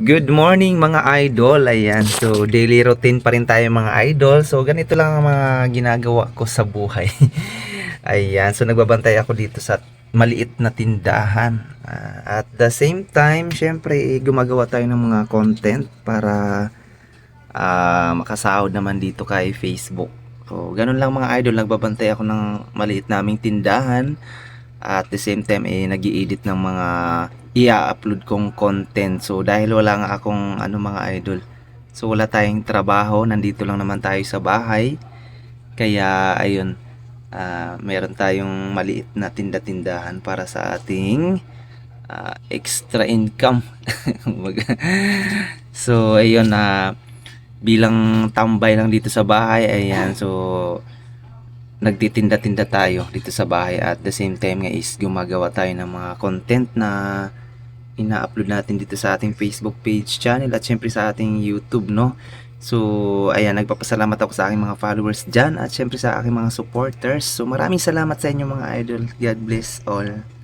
Good morning mga idol. Ayan, so daily routine pa rin tayo mga idol. So ganito lang ang mga ginagawa ko sa buhay. Ayan, so nagbabantay ako dito sa maliit na tindahan. Ah, at the same time, syempre eh, gumagawa tayo ng mga content para ah, makasahod naman dito kay Facebook. So ganun lang mga idol, nagbabantay ako ng maliit naming tindahan. At the same time, eh, nag edit ng mga i-upload kong content. So, dahil wala nga akong ano mga idol. So, wala tayong trabaho. Nandito lang naman tayo sa bahay. Kaya, ayun. ah, meron tayong maliit na tinda-tindahan para sa ating ah, extra income. So, ayun na bilang tambay lang dito sa bahay. Ayan. So, nagtitinda-tinda tayo dito sa bahay at the same time nga is gumagawa tayo ng mga content na ina-upload natin dito sa ating Facebook page channel at syempre sa ating YouTube no? So ayan nagpapasalamat ako sa aking mga followers dyan at syempre sa aking mga supporters. So maraming salamat sa inyo mga idol. God bless all